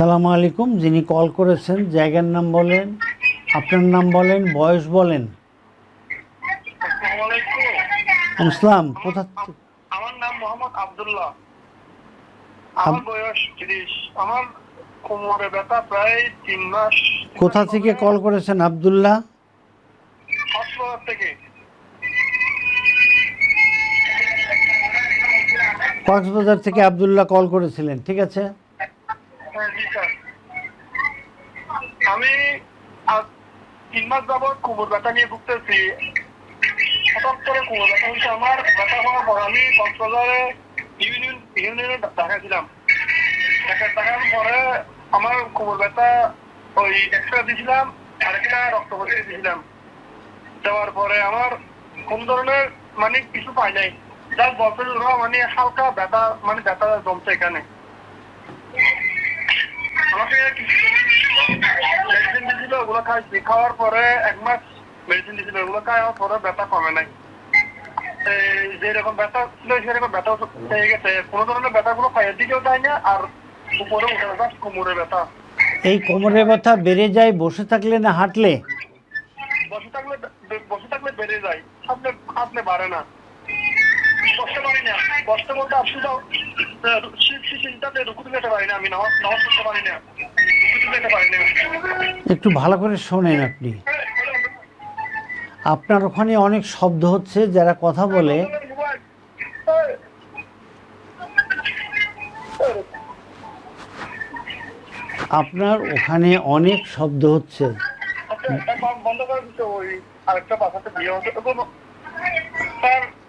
সালাম আলাইকুম যিনি কল করেছেন জায়গার নাম বলেন আপনার নাম বলেন বয়স বলেন। আসসালামু ইসলাম কোথা আম- আমার নাম মোহাম্মদ আব্দুল্লাহ। আমার বয়স তিরিশ। আমার কোমরে ব্যথা প্রায় তিন মাস। কোথা থেকে কল করেছেন আবদুল্লাহ? হাসপাতাল থেকে। কক্সবাজার থেকে আবদুল্লাহ কল করেছিলেন ঠিক আছে? আমি তিন মাস যাবৎ ব্যথা নিয়ে ভুগতেছি। হঠাৎ করে ব্যথা হচ্ছে আমার, ব্যথা হওয়ার পর আমি কক্সবাজারে ইউনিয়ন দেখাছিলাম দেখার পরে আমার ব্যথা ওই এক্সট্রা দিয়েছিলাম আর একটা রক্ত পরীক্ষা দিয়েছিলাম। দেওয়ার পরে আমার কোন ধরনের মানে কিছু পাই নাই। যার বলতে মানে হালকা ব্যথা মানে ব্যথা জমছে এখানে। ওগুলো খাইছি খাওয়ার পরে এক মাস মেডিসিন দিয়েছিল ওগুলো খাওয়ার পরে ব্যথা কমে নাই। এই যেরকম ব্যথা ছিল সেরকম ব্যথা হয়ে গেছে। কোনো ধরনের ব্যথাগুলো পায়ের দিকেও যায় না আর উপরে উঠে ব্যথা কোমরে ব্যথা। এই কোমরের ব্যথা বেড়ে যায় বসে থাকলে না হাঁটলে? বসে থাকলে বসে থাকলে বেড়ে যায় সামনে হাঁটলে বাড়ে না। বসতে পারি না। বসতে বলতে আপনি একটু ভালো করে শোনেন আপনি। আপনার ওখানে অনেক শব্দ হচ্ছে, যারা কথা বলে। আপনার ওখানে অনেক শব্দ হচ্ছে। বন্ধ করে দিতে ওই আরেকটা বাসাতে বিয়ে হচ্ছে। তো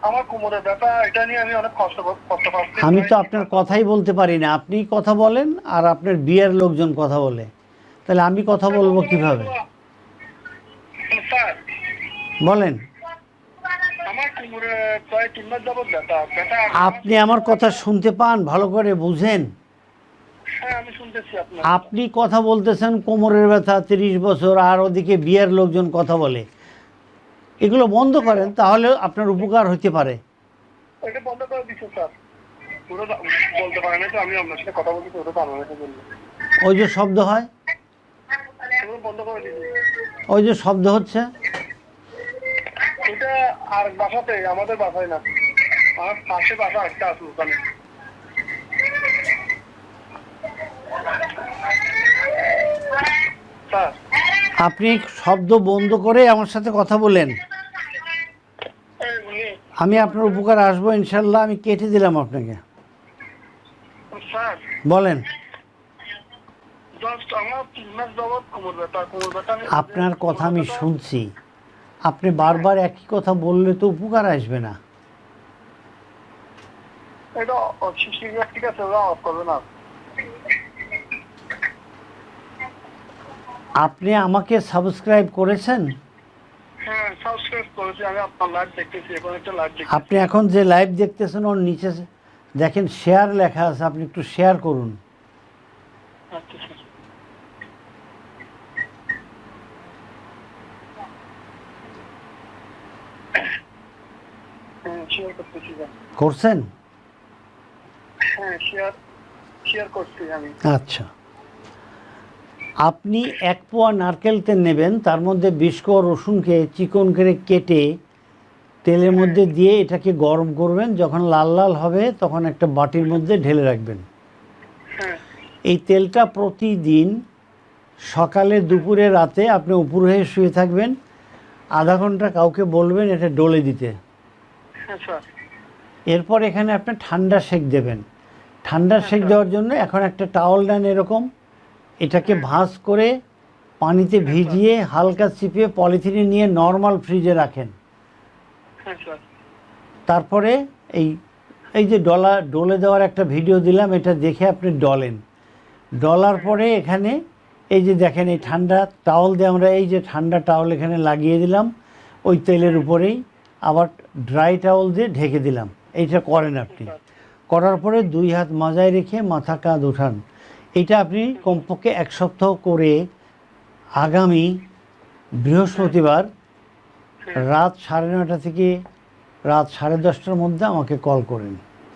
আমার কোমরে ব্যথা এটা নিয়ে আমি অনেক কষ্ট কষ্ট পাচ্ছি। আমি তো আপনার কথাই বলতে পারি না। আপনি কথা বলেন আর আপনার বিয়ের লোকজন কথা বলে। তাহলে আমি কথা বলব কীভাবে? বলেন। আপনি আমার কথা শুনতে পান ভালো করে বুঝেন। হ্যাঁ আপনি কথা বলতেছেন কোমরের ব্যথা তিরিশ বছর আর ওদিকে বিয়ের লোকজন কথা বলে। এগুলো বন্ধ করেন তাহলে আপনার উপকার হতে পারে। এটা বন্ধ করে দিচ্ছি স্যার। পুরো বলতে পারে না তো আমি আপনার সাথে কথা ওই যে শব্দ হয়? বন্ধ করে দিচ্ছি ওই যে শব্দ হচ্ছে? এটা আর বাসাতে আমাদের বাসায় না। আমার পাশে বাসা একটা আছে ওখানে। স্যার। আপনি শব্দ বন্ধ করে আমার সাথে কথা বলেন। আমি আপনার উপকার আসব ইনশাল্লাহ আমি কেটে দিলাম আপনাকে। বলেন। আপনার কথা আমি শুনছি। আপনি বারবার একই কথা বললে তো উপকার আসবে না। আপনি আমাকে সাবস্ক্রাইব করেছেন? আপনি এখন যে লাইভ দেখতেছেন ওর নিচে দেখেন শেয়ার লেখা আছে আপনি একটু শেয়ার করুন। আচ্ছা হ্যাঁ করছেন? হ্যাঁ শেয়ার শেয়ার করছি আমি। আচ্ছা। আপনি এক পোয়া নারকেল তেল নেবেন তার মধ্যে বিশ কোয়া রসুনকে চিকন করে কেটে তেলের মধ্যে দিয়ে এটাকে গরম করবেন যখন লাল লাল হবে তখন একটা বাটির মধ্যে ঢেলে রাখবেন। হ্যাঁ। এই তেলটা প্রতিদিন সকালে দুপুরে রাতে আপনি উপর হয়ে শুয়ে থাকবেন আধা ঘণ্টা কাউকে বলবেন এটা ডলে দিতে। হ্যাঁ এরপর এখানে আপনি ঠান্ডা সেক দেবেন। ঠান্ডা সেক দেওয়ার জন্য এখন একটা টাওয়াল নেন এরকম। এটাকে ভাঁজ করে পানিতে ভিজিয়ে হালকা চিপে পলিথিনে নিয়ে নর্মাল ফ্রিজে রাখেন। তারপরে এই এই যে ডলা ডলে দেওয়ার একটা ভিডিও দিলাম এটা দেখে আপনি ডলেন। ডলার পরে এখানে এই যে দেখেন এই ঠান্ডা টাওয়াল দিয়ে আমরা এই যে ঠান্ডা টাওয়াল এখানে লাগিয়ে দিলাম ওই তেলের উপরেই আবার ড্রাই টাওয়াল দিয়ে ঢেকে দিলাম। এইটা করেন আপনি। করার পরে দুই হাত মাজায় রেখে মাথা কাঁধ উঠান। এটা আপনি কমপক্ষে এক সপ্তাহ করে আগামী বৃহস্পতিবার রাত সাড়ে নটা থেকে রাত সাড়ে দশটার মধ্যে আমাকে কল করেন।